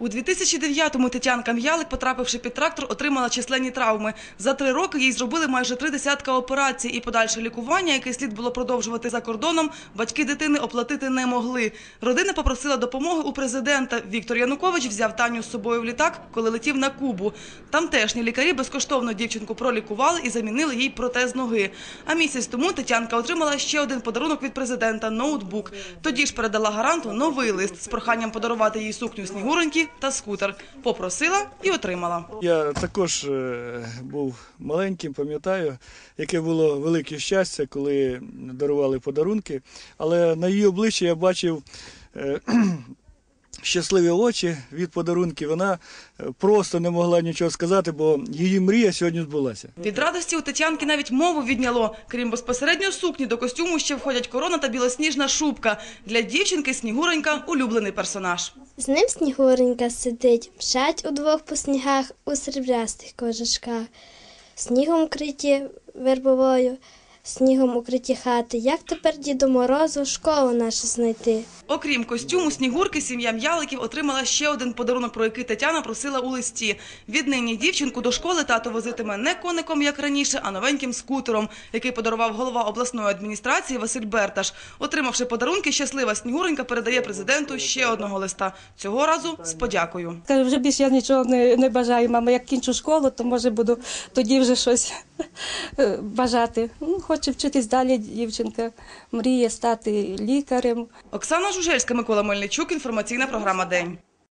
У 2009-му Тетянка М'ялик, потрапивши під трактор, отримала численні травми. За три роки їй зробили майже три десятка операцій, і подальше лікування, яке слід було продовжувати за кордоном, батьки дитини оплатити не могли. Родина попросила допомоги у президента. Віктор Янукович взяв Таню з собою в літак, коли летів на Кубу. Тамтешні лікарі безкоштовно дівчинку пролікували і замінили їй протез ноги. А місяць тому Тетянка отримала ще один подарунок від президента – ноутбук. Тоді ж передала гаранту новий лист з проханням подарувати їй сукню Снігуроньки та скутер. Попросила і отримала. Я також е, був маленьким, пам'ятаю, яке було велике щастя, коли дарували подарунки. Але на її обличчі я бачив е, щасливі очі від подарунків. Вона е, просто не могла нічого сказати, бо її мрія сьогодні збулася. Від радості у Тетянки навіть мову відняло. Крім безпосередньо сукні, до костюму ще входять корона та білосніжна шубка. Для дівчинки Снігуронька – улюблений персонаж. З ним снігуренька сидить, мчать удвох по снігах у сріблястих кожушках. Снігом укриті вербовою, снігом укриті хати. Як тепер Діду Морозу школу нашу знайти? Окрім костюму Снігурки, сім'я М'яликів отримала ще один подарунок, про який Тетяна просила у листі. Віднині дівчинку до школи тато возитиме не коником, як раніше, а новеньким скутером, який подарував голова обласної адміністрації Василь Берташ. Отримавши подарунки, щаслива Снігуренька передає президенту ще одного листа. Цього разу з подякою. Вже більше я нічого не, не бажаю. Мама, як кінчу школу, то може буду тоді вже щось бажати. Ну, хоче вчитись далі, дівчинка. Мріє стати лікарем. Оксана Жужельська, Микола Мельничук. Інформаційна програма «День».